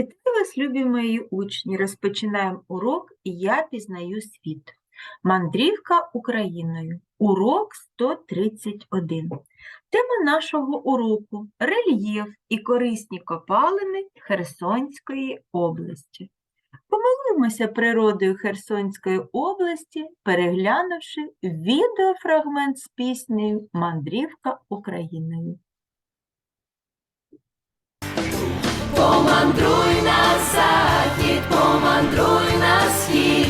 Вітаю вас, любі мої учні! Розпочинаємо урок «Я пізнаю світ». Мандрівка Україною. Урок 131. Тема нашого уроку – рельєф і корисні копалини Херсонської області. Помилуємося природою Херсонської області, переглянувши відеофрагмент з піснею «Мандрівка Україною». Помандруй захід, помандруй на схід,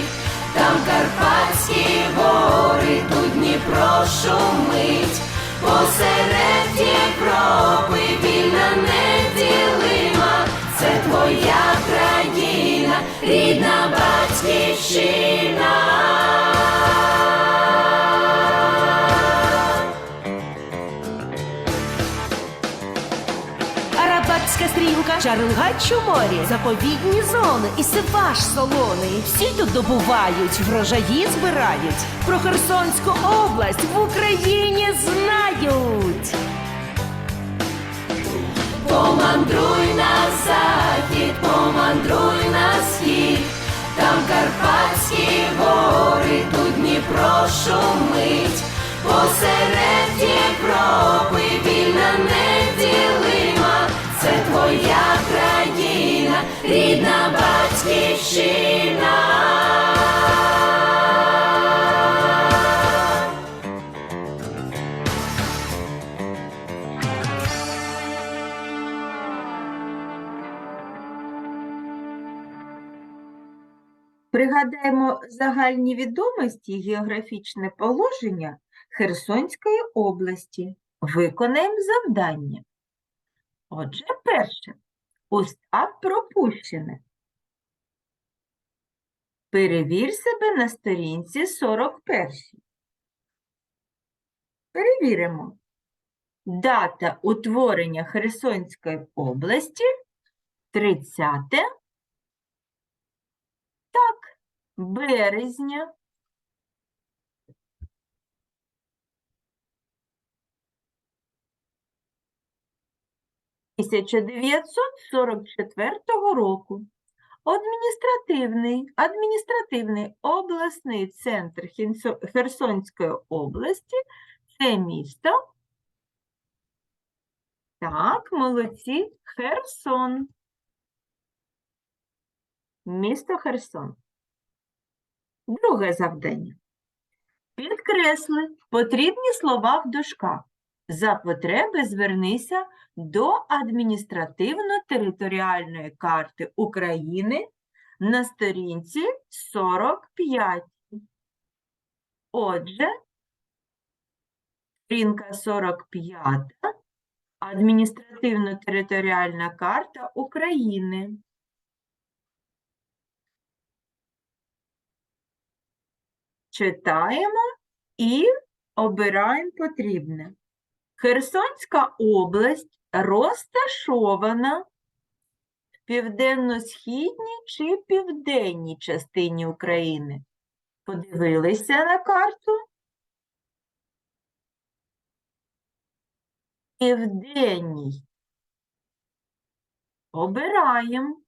там Карпатські гори, тут Дніпро шумить, посеред Європи вільна неділима, це твоя країна, рідна батьківщина. Стрілка, Чарльгач у морі, заповідні зони і сипаш солоний. Всі тут добувають, врожаї збирають. Про Херсонську область в Україні знають. Помандруй на захід, помандруй на схід, там Карпатські гори, тут Дніпро шумить, посеред Європи вільна неділима, це твоя країна, рідна батьківщина. Пригадаємо загальні відомості і географічне положення Херсонської області. Виконаємо завдання. Отже, перше. Устав пропущене. Перевір себе на сторінці 41. Перевіримо. Дата утворення Херсонської області 30 так, березня. Тисяча дев'ятсот сорок четвертого року. Адміністративний, адміністративний обласний центр Херсонської області це місто. Так, молодці, Херсон. Місто Херсон. Друге завдання. Підкресли потрібні слова в дужках. За потреби звернися до адміністративно-територіальної карти України на сторінці 45. Отже, сторінка 45. Адміністративно-територіальна карта України. Читаємо і обираємо потрібне. Херсонська область розташована в південно-східній чи південній частині України. Подивилися на карту? Південній. Обираємо.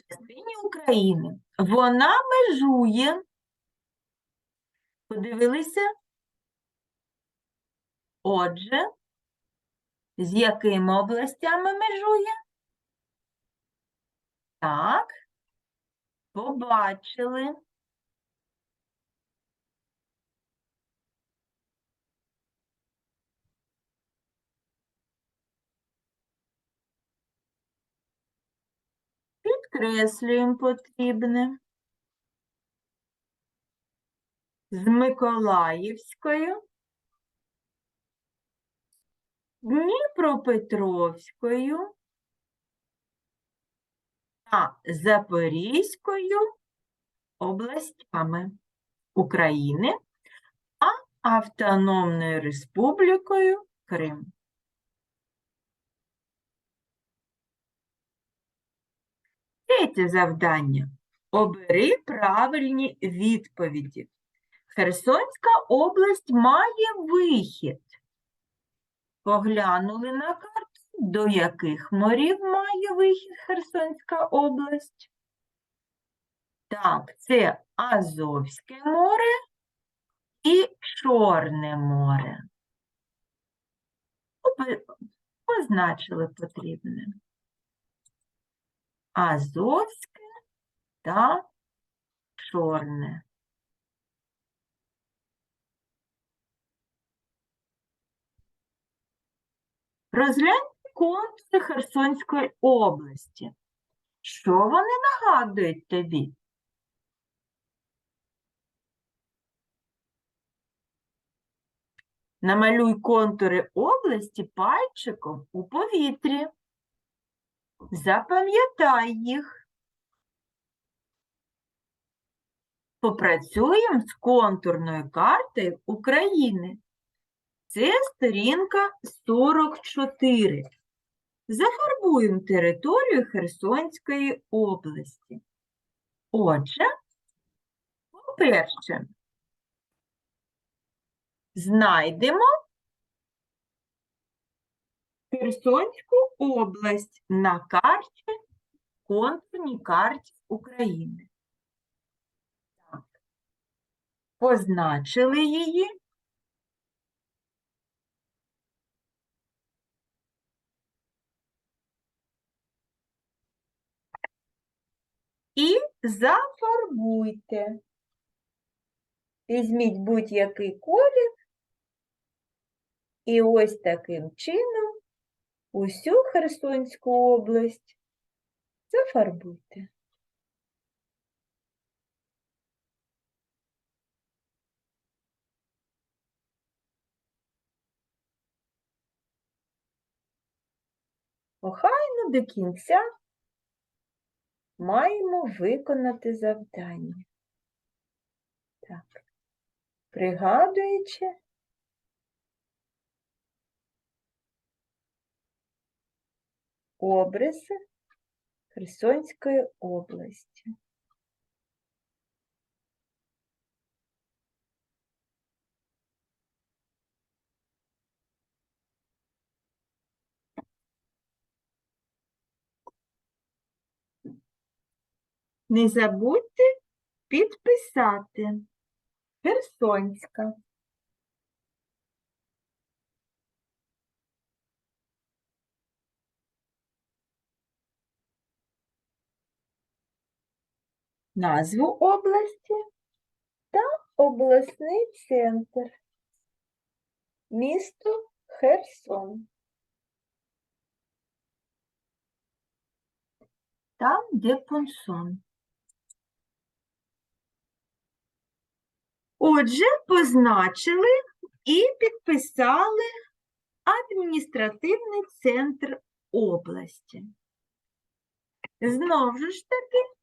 Частині України. Вона межує. Подивилися? Отже, з якими областями межує? Так, побачили. Підкреслюємо потрібне. З Миколаївською, Дніпропетровською та Запорізькою областями України, а Автономною Республікою Крим. Третє завдання. Обери правильні відповіді. Херсонська область має вихід Поглянули на карту, до яких морів має вихід Херсонська область. Так, це Азовське море і Чорне море. Позначили потрібне. Азовське та Чорне. Розгляньте контури Херсонської області. Що вони нагадують тобі? Намалюй контури області пальчиком у повітрі. Запам'ятай їх. Попрацюємо з контурною картою України. Це сторінка 44. Зафарбуємо територію Херсонської області. Отже, по-перше, знайдемо Херсонську область на карті, контурній карті України. Так. Позначили її. І зафарбуйте. Візьміть будь-який колір і ось таким чином усю Херсонську область зафарбуйте. Охайно до кінця маємо виконати завдання. Так, пригадуючи, обриси Херсонської області. Не забудьте підписати Херсонська. Назву області та обласний центр. Місто Херсон. Там, де Понсон. Отже, позначили і підписали адміністративний центр області. Знову ж таки,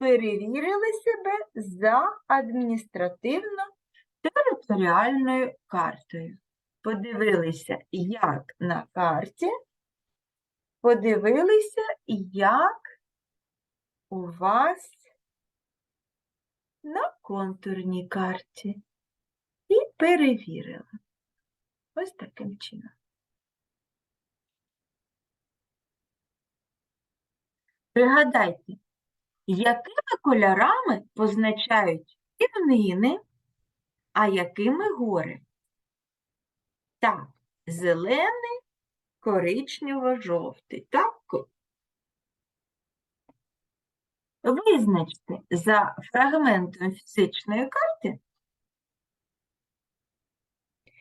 перевірили себе за адміністративно-територіальною картою. Подивилися, як на карті, подивилися, як у вас на контурній карті і перевірила. Ось таким чином. Пригадайте, якими кольорами позначають рівнини, а якими гори? Так, зелений, коричнево-жовтий. Так, Визначте за фрагментом фізичної карти,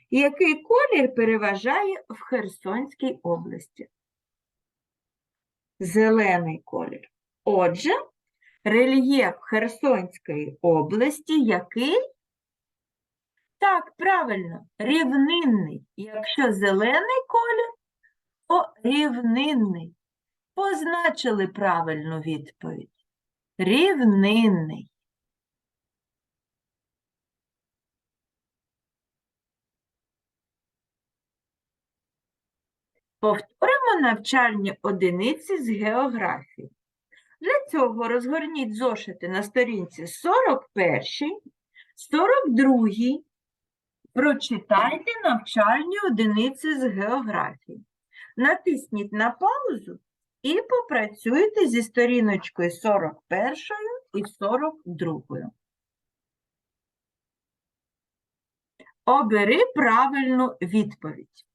який колір переважає в Херсонській області. Зелений колір. Отже, рельєф Херсонської області який? Так, правильно, рівнинний. Якщо зелений колір, то рівнинний. Позначили правильну відповідь. Рівнинний. Повторимо навчальні одиниці з географії. Для цього розгорніть зошити на сторінці 41, 42 Прочитайте навчальні одиниці з географії. Натисніть на паузу і попрацюйте зі сторіночкою 41 і 42. Обери правильну відповідь.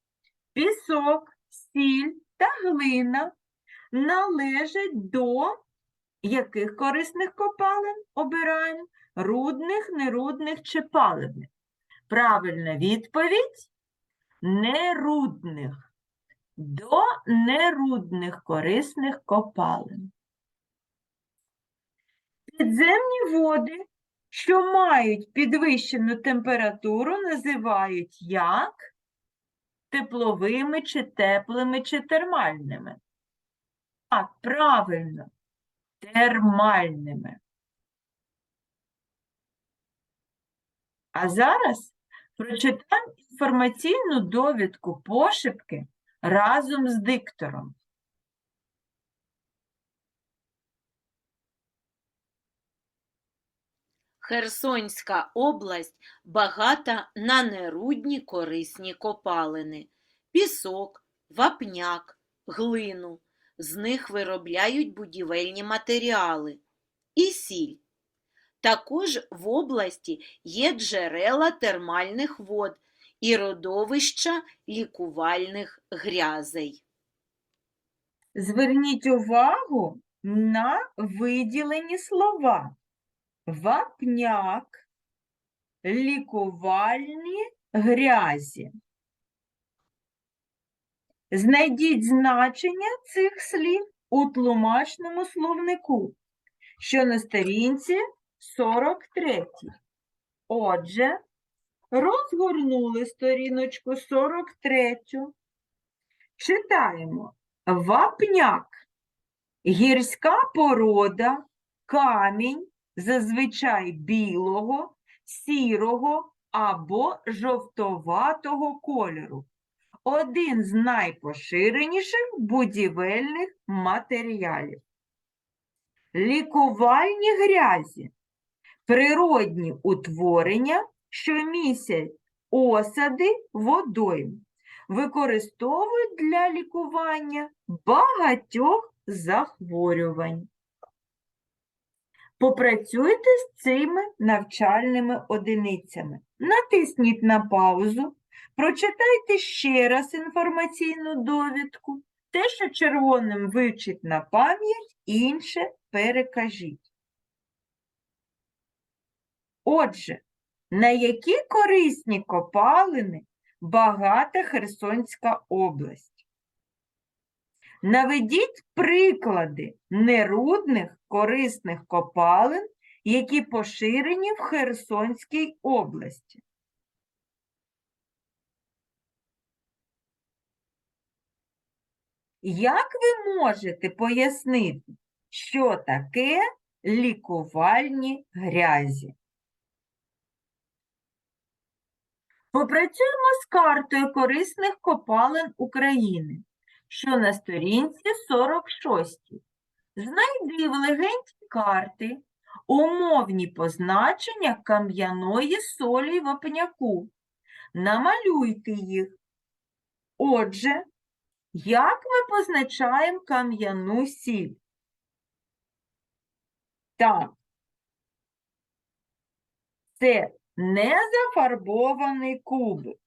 Пісок, сіль та глина належать до яких корисних копалин обираємо? Рудних, нерудних чи паливних? Правильна відповідь нерудних. До нерудних корисних копалин. Підземні води, що мають підвищену температуру, називають як тепловими чи теплими чи термальними. Так, правильно, термальними. А зараз прочитаємо інформаційну довідку пошепки разом з диктором. Херсонська область багата на нерудні корисні копалини, пісок, вапняк, глину. З них виробляють будівельні матеріали і сіль. Також в області є джерела термальних вод і родовища лікувальних грязей. Зверніть увагу на виділені слова. Вапняк, лікувальні грязі. Знайдіть значення цих слів у тлумачному словнику, що на сторінці 43. Отже, розгорнули сторіночку 43. Читаємо. Вапняк. Гірська порода, камінь, зазвичай білого, сірого або жовтоватого кольору. Один з найпоширеніших будівельних матеріалів. Лікувальні грязі. Природні утворення, що містять осади водойм використовують для лікування багатьох захворювань. Попрацюйте з цими навчальними одиницями. Натисніть на паузу, прочитайте ще раз інформаційну довідку. Те, що червоним вивчіть на пам'ять, інше перекажіть. Отже, на які корисні копалини багата Херсонська область. Наведіть приклади нерудних корисних копалин, які поширені в Херсонській області. Як ви можете пояснити, що таке лікувальні грязі? Попрацюємо з картою корисних копалин України, що на сторінці 46. Знайди в легенькій карти умовні позначення кам'яної солі вапняку. Намалюйте їх. Отже, як ми позначаємо кам'яну сіль? Так. Це незафарбований кубик.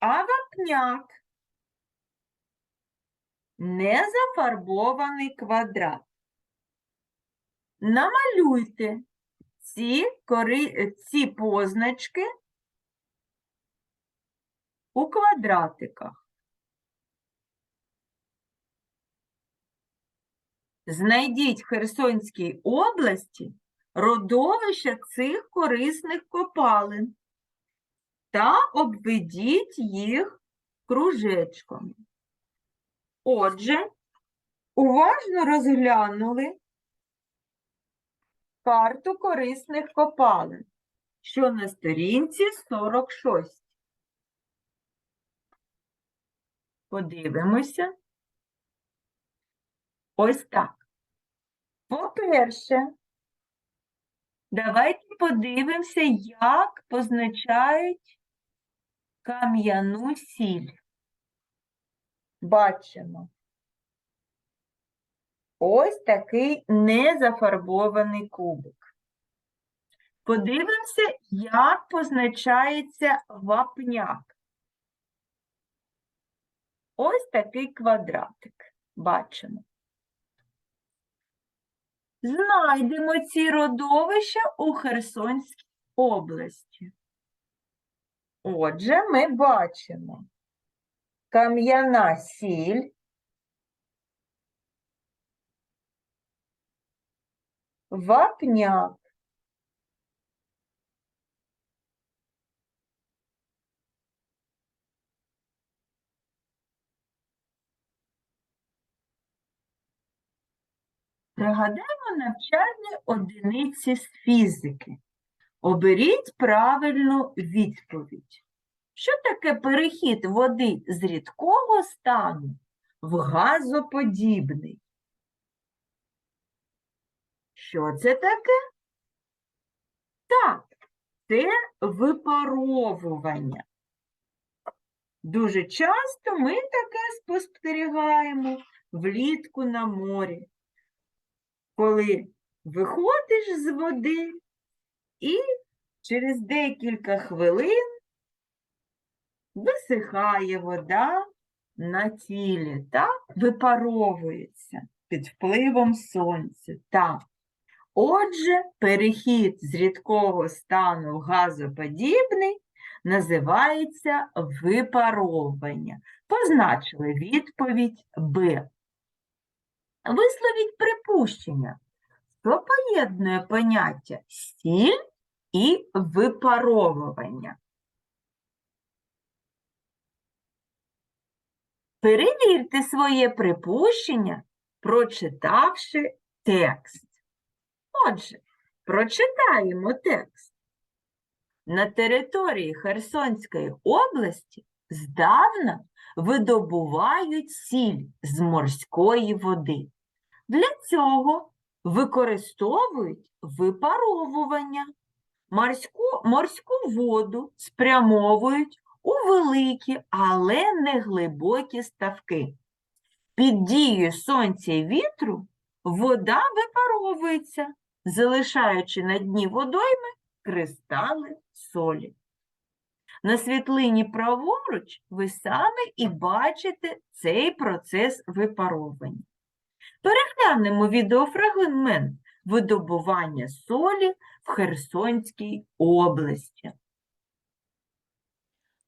А вапняк незафарбований квадрат. Намалюйте ці, кори... ці позначки у квадратиках. Знайдіть в Херсонській області родовища цих корисних копалин та обведіть їх кружечком. Отже, уважно розглянули карту корисних копалин, що на сторінці 46. Подивимося. Ось так. По-перше, давайте подивимося, як позначають кам'яну сіль. Бачимо. Ось такий незафарбований кубик. Подивимося, як позначається вапняк. Ось такий квадратик. Бачимо. Знайдемо ці родовища у Херсонській області. Отже, ми бачимо кам'яна сіль, вапняк, Пригадаємо навчальні одиниці з фізики. Оберіть правильну відповідь. Що таке перехід води з рідкого стану в газоподібний? Що це таке? Так, це випаровування. Дуже часто ми таке спостерігаємо влітку на морі коли виходиш з води і через декілька хвилин висихає вода на тілі, так? випаровується під впливом сонця. Так. Отже, перехід з рідкого стану в газоподібний називається випаровування. Позначили відповідь Б. Висловіть припущення, що поєднує поняття сіль і випаровування. Перевірте своє припущення, прочитавши текст. Отже, прочитаємо текст. На території Херсонської області здавна видобувають сіль з морської води. Для цього використовують випаровування. Морську, морську воду спрямовують у великі, але не глибокі ставки. Під дією сонця і вітру вода випаровується, залишаючи на дні водойми кристали солі. На світлині праворуч ви саме і бачите цей процес випаровування. Переглянемо відеофрагмент видобування солі в Херсонській області.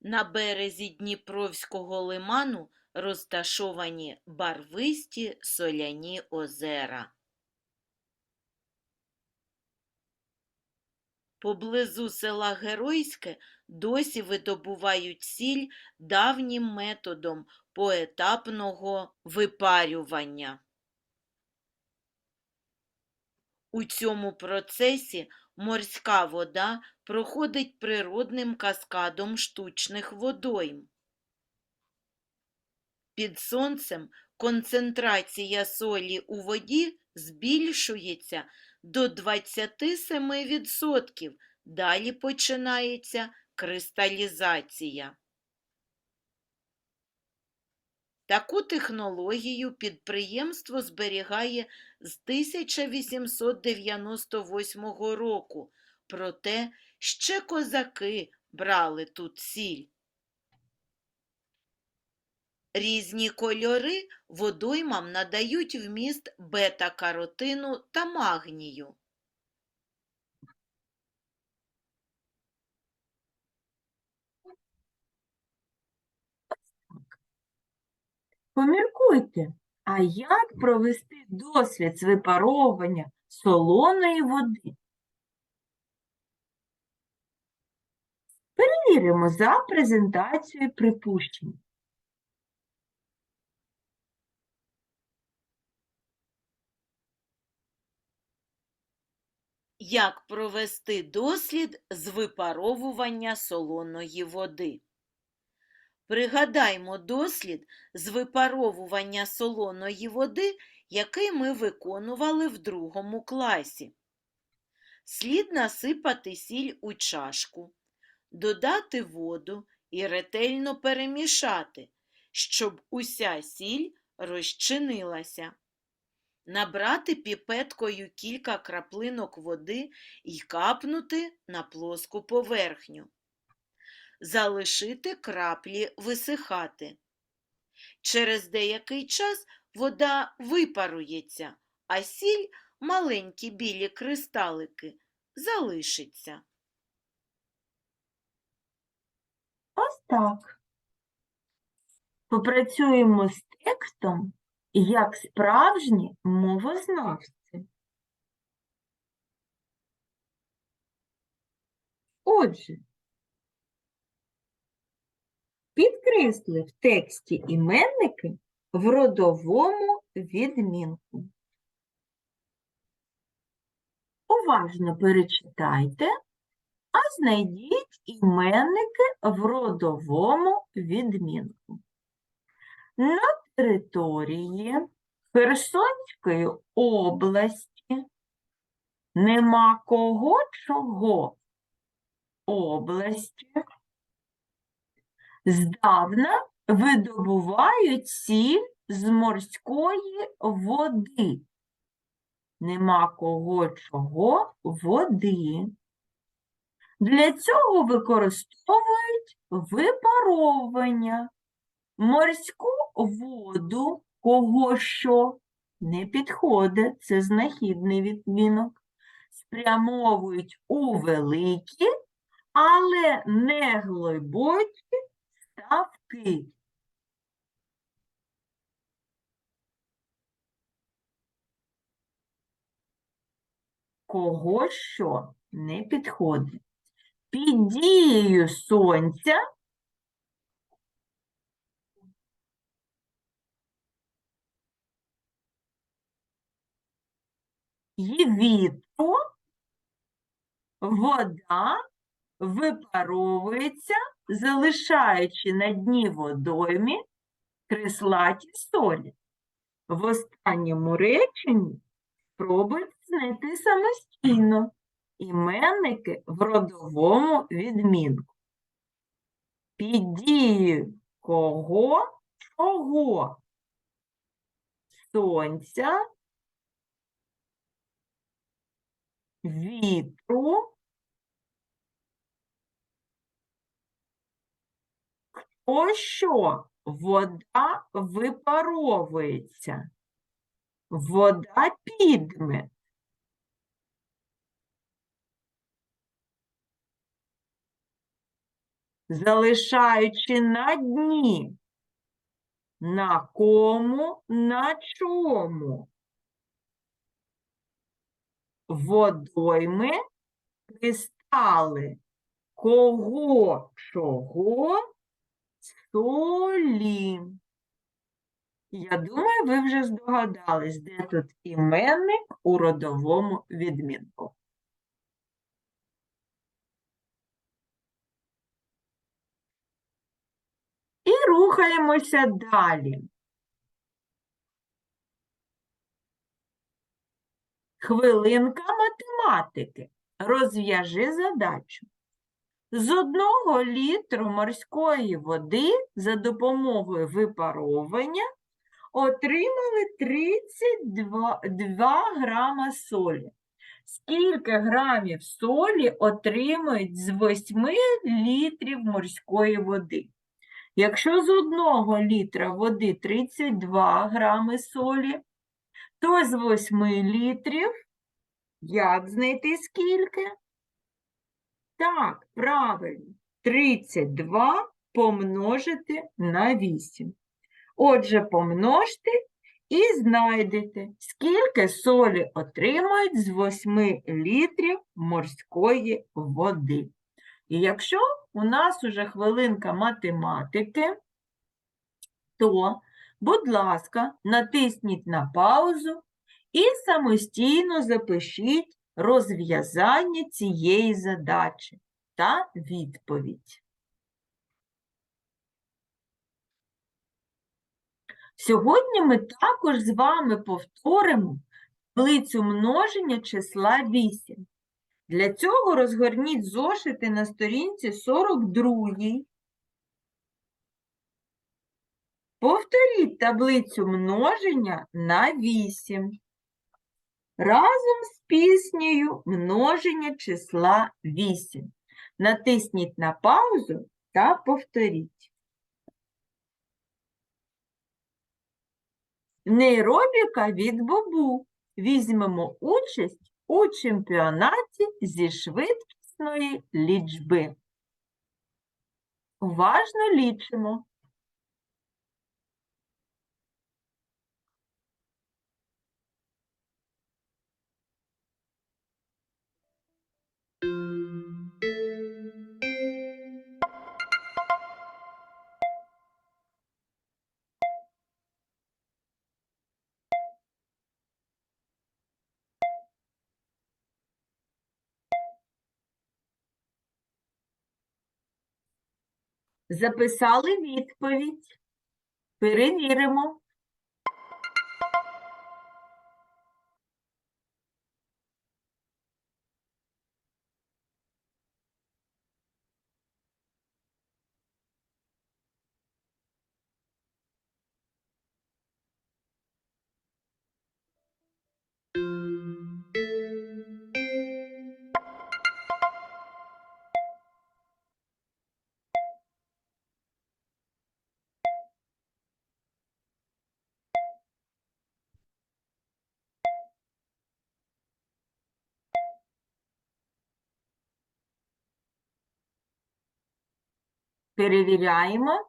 На березі Дніпровського лиману розташовані барвисті соляні озера. Поблизу села Геройське досі видобувають сіль давнім методом поетапного випарювання. У цьому процесі морська вода проходить природним каскадом штучних водойм. Під сонцем концентрація солі у воді збільшується до 27%. Далі починається кристалізація. Таку технологію підприємство зберігає з 1898 року, проте ще козаки брали тут сіль. Різні кольори водоймам надають вміст бета-каротину та магнію. Поміркуйте, а як провести дослід з випаровування солоної води? Перевіримо за презентацією припущень. Як провести дослід з випаровування солоної води? Пригадаймо дослід з випаровування солоної води, який ми виконували в другому класі. Слід насипати сіль у чашку, додати воду і ретельно перемішати, щоб уся сіль розчинилася. Набрати піпеткою кілька краплинок води і капнути на плоску поверхню. Залишити краплі висихати. Через деякий час вода випарується, а сіль, маленькі білі кристалики, залишиться. Ось так. Попрацюємо з текстом як справжні мовознавці. Отже, підкресли в тексті іменники в родовому відмінку. Уважно перечитайте, а знайдіть іменники в родовому відмінку. На території Херсонської області нема кого чого області. Здавна видобувають сіль з морської води. Нема кого чого води. Для цього використовують випаровування. Морську воду кого що не підходить, це знахідний відмінок. Спрямовують у великі, але не глибокі ставки. Кого що не підходить. Під дією сонця і вітру вода випаровується, залишаючи на дні водоймі крислаті солі. В останньому реченні спробуйте знайти самостійно іменники в родовому відмінку. Під дією кого, чого? Сонця, вітру, О що? Вода випаровується. Вода підме. Залишаючи на дні. На кому, на чому? Водойми кристали. Кого, чого? Солі. Я думаю, ви вже здогадались, де тут іменник у родовому відмінку. І рухаємося далі. Хвилинка математики. Розв'яжи задачу. З одного літру морської води за допомогою випаровування отримали 32 2 грама солі. Скільки грамів солі отримують з 8 літрів морської води? Якщо з одного літра води 32 грами солі, то з 8 літрів як знайти скільки? Так, правильно. 32 помножити на 8. Отже, помножте і знайдете, скільки солі отримують з 8 літрів морської води. І якщо у нас уже хвилинка математики, то, будь ласка, натисніть на паузу і самостійно запишіть розв'язання цієї задачі та відповідь. Сьогодні ми також з вами повторимо таблицю множення числа 8. Для цього розгорніть зошити на сторінці 42. Повторіть таблицю множення на 8. Разом з піснею множення числа 8. Натисніть на паузу та повторіть. Нейробіка від Бобу. Візьмемо участь у чемпіонаті зі швидкісної лічби. Уважно лічимо. Записали відповідь. Перевіримо. Перевіряємо.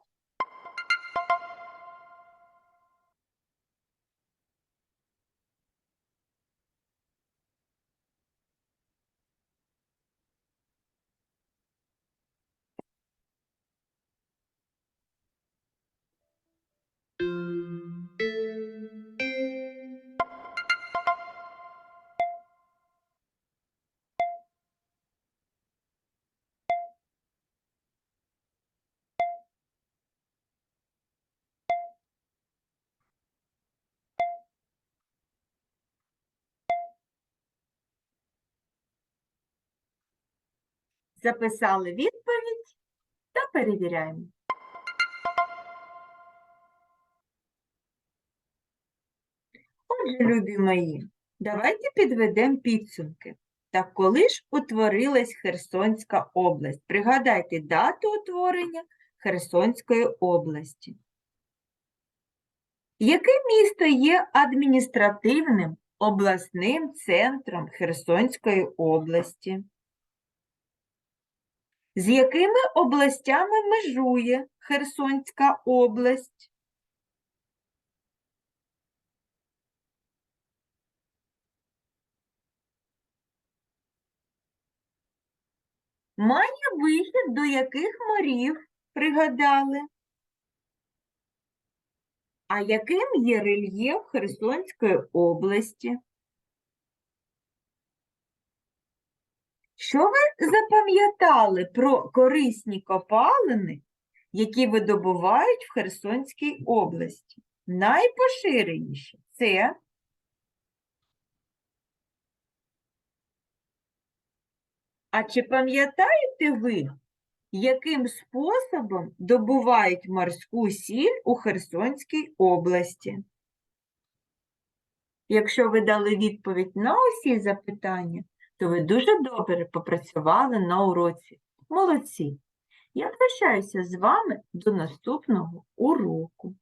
Записали відповідь та перевіряємо. Отже, любі мої, давайте підведемо підсумки. Так коли ж утворилась Херсонська область? Пригадайте дату утворення Херсонської області. Яке місто є адміністративним обласним центром Херсонської області? З якими областями межує Херсонська область? Має вихід до яких морів пригадали? А яким є рельєф Херсонської області? Що ви запам'ятали про корисні копалини, які видобувають в Херсонській області? Найпоширеніші це А чи пам'ятаєте ви, яким способом добувають морську сіль у Херсонській області? Якщо ви дали відповідь на усі запитання, то ви дуже добре попрацювали на уроці. Молодці! Я прощаюся з вами до наступного уроку.